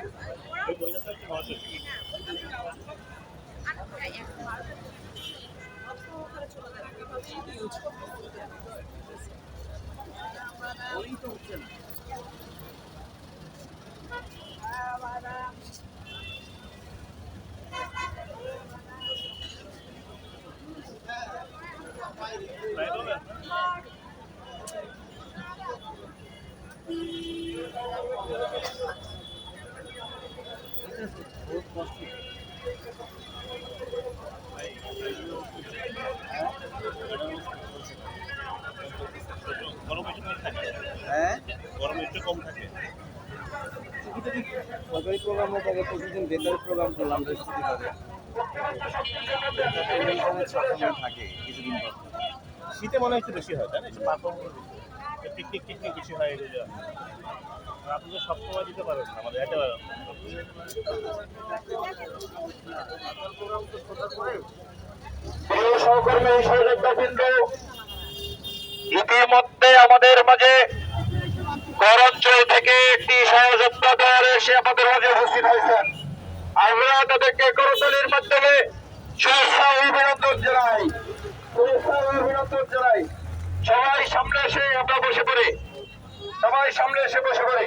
ওই গরম একটু কম থাকে। সরকারি প্রোগ্রামে থাকে প্রতিদিন বেকারি প্রোগ্রাম করলাম বৃহস্পতিবারে থাকে কিছুদিন পর। শীতে মনে হয় একটু বেশি হয় তাই না? একটু পিকনিক টিকনিক বেশি হয় এই যে আপনি তো সবসময় দিতে পারেন না, আমাদের একটা প্রিয় সহকর্মী সহযোদ্ধাবৃন্দ ইতিমধ্যে আমাদের মাঝে করঞ্চল থেকে একটি সহযোদ্ধা এসে আমাদের মাঝে উপস্থিত হয়েছেন আমরা তাদেরকে করতলির মাধ্যমে অভিনন্দন জানাই। অভিনন্দন জানাই। সবাই সামনে এসে আমরা বসে পড়ে। সবাই সামনে এসে বসে পড়ে।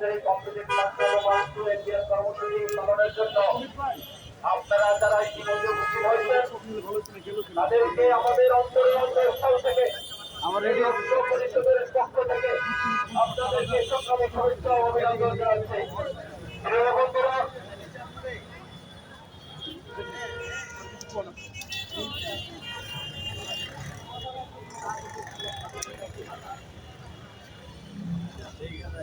আমাদের এই কম্পিটিভ জন্য আপনারা যারা ইতিমধ্যে তাদেরকে আমাদের অন্তরে অন্তর স্থল আমাদের পরিষদের পক্ষ থেকে আপনাদেরকে সংগ্রামে খরচ